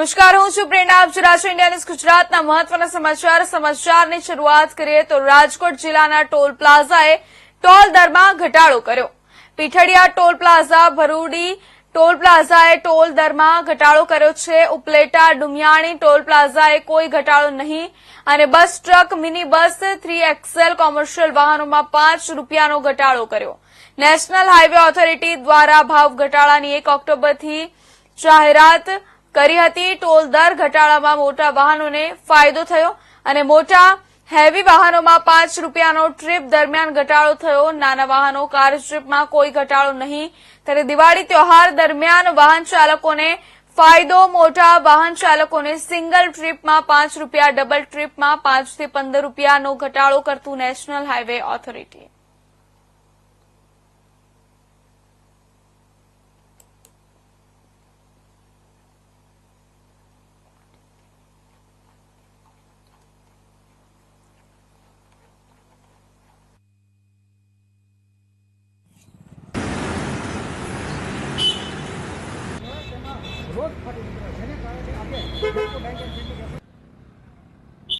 નમસ્કાર, હું છું પ્રેરણા આપ છો ઇન્ડિયા ન્યૂઝ ગુજરાતના મહત્વના સમાચાર. સમાચારની શરૂઆત કરીએ તો રાજકોટ જિલ્લાના ટોલ પ્લાઝાએ ટોલ દરમાં ઘટાડો કર્યો. Pithadiya toll plaza, Bharudi toll પ્લાઝાએ toll દરમાં ઘટાડો કર્યો છે. ઉપલેટા, ડુમિયાણી ટોલ પ્લાઝાએ કોઈ ઘટાડો નહીં. અને bus truck mini bus three axle commercial વાહનોમાં પાંચ રૂપિયાનો ઘટાડો કર્યો. નેશનલ હાઇવે ઓથોરિટી દ્વારા ભાવ ઘટાડાની એક ઓક્ટોબરથી જાહેરાત કરી હતી. ટોલ દર ઘટાડામાં મોટા વાહનોને ફાયદો થયો અને મોટા હેવી વાહનોમાં પાંચ રૂપિયાનો ટ્રીપ દરમિયાન ઘટાડો થયો. નાના વાહનો કાર ટ્રીપમાં કોઈ ઘટાડો નહીં. ત્યારે દિવાળી ત્યોહાર દરમિયાન વાહન ચાલકોને ફાયદો, મોટા વાહન ચાલકોને સિંગલ ટ્રીપમાં પાંચ રૂપિયા, ડબલ ટ્રીપમાં પાંચથી પંદર રૂપિયાનો ઘટાડો કરતું નેશનલ હાઇવે ઓથોરિટી. જેને કારણે આજે બેંક ડાયરેક્ટ